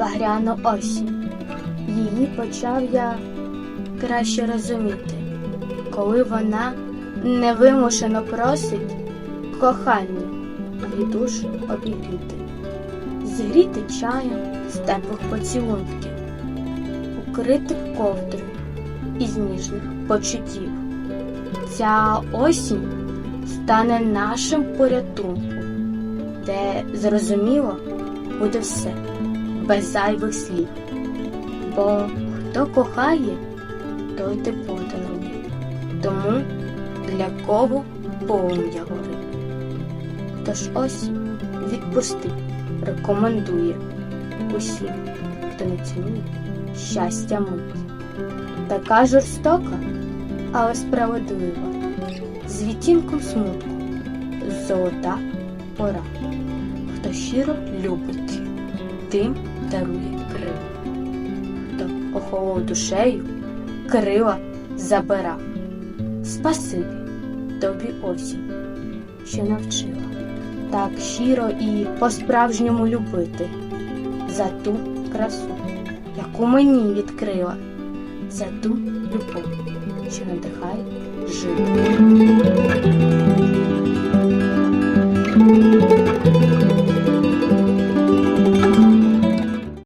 багряну осінь. Її почав я краще розуміти, коли вона невимушено просить кохання і душу обігріти, зігріти чаєм з теплих поцілунків, укрити ковдрою із ніжних почуттів. Ця осінь стане нашим порятунком, де зрозуміло буде все без зайвих слів. Бо хто кохає, той тепло дарує. Тому для кого полум'я горить. Тож осінь відпусти, рекомендує усім, хто не цінує щастя мить. Така жорстока, але справедлива, з відтінком смутку, золота пора. Хто щиро любить, тим дарує крила. Хто охолов душею, крила забира. Спасибі тобі осінь, що навчила так щиро і по-справжньому любити за ту красу, яку мені відкрила, за ту любов, що надихає жити.